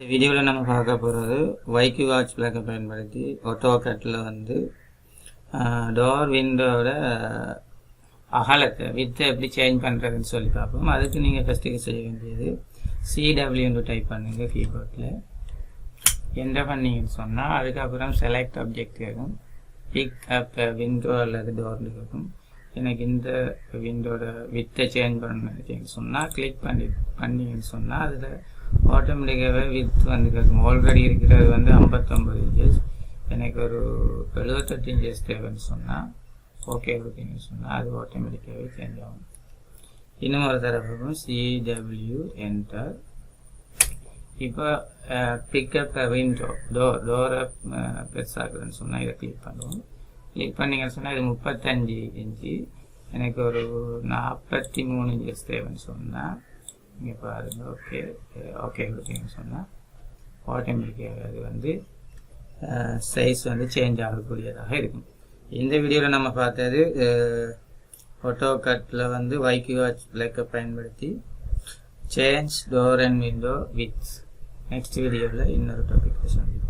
இந்த வீடியோவில் நம்ம பார்க்க போகிறது வைக்கு வாட்ச் பிளாக்கை பயன்படுத்தி ஆட்டோகட்டில் வந்து டோர் விண்டோட அகலத்தை வித்தை எப்படி சேஞ்ச் பண்ணுறதுன்னு சொல்லி பார்ப்போம். அதுக்கு நீங்கள் ஃபஸ்ட்டுக்கு செய்ய வேண்டியது சிடபிள்யூன்னு டைப் பண்ணுங்கள் கீபோர்டில் என்ன பண்ணீங்கன்னு சொன்னால் அதுக்கப்புறம் செலக்ட் அப்ஜெக்ட் கேட்கும் பிக் அப் விண்டோ அல்லது டோர்னு கேட்கும் எனக்கு இந்த விண்டோட வித்தை சேஞ்ச் பண்ணணும்னு சொன்னால் கிளிக் பண்ணி பண்ணிங்கன்னு சொன்னால் அதில் ஆட்டோமேட்டிக்காகவே வித் வந்து கேட்கும் ஆல்ரெடி இருக்கிறது வந்து ஐம்பத்தொம்பது இன்ச்சஸ் எனக்கு ஒரு எழுபத்தெட்டு இன்ச்சஸ் தேவைன்னு சொன்னால் ஓகே கொடுத்தீங்கன்னு சொன்னால் அது ஆட்டோமேட்டிக்காகவே சேஞ்ச் ஆகும். இன்னும் ஒரு தடவை சிடபிள்யூ என்டர் இப்போ பிக்கப் விண்டோ டோர் டோரை பெருசாக்குதுன்னு சொன்னால் இதை கிளிக் பண்ணுவோம். கிளிக் பண்ணீங்கன்னு சொன்னால் இது முப்பத்தஞ்சு இன்ச்சு எனக்கு ஒரு நாற்பத்தி மூணு இன்ச்சஸ் தேவைன்னு சொன்னால் இங்கே பாருங்க ஓகே ஓகே கொடுத்தீங்கன்னு சொன்னால் ஆட்டோமேட்டிக்காக அது வந்து சைஸ் வந்து சேஞ்ச் ஆகக்கூடியதாக இருக்கும். இந்த வீடியோவில் நம்ம பார்த்தது ஃபோட்டோ கட்டில் வந்து வைக்கி வாட்ச் பிளக்கை பயன்படுத்தி change door and window with next வீடியோவில் இன்னொரு டாபிக் சந்திப்போம்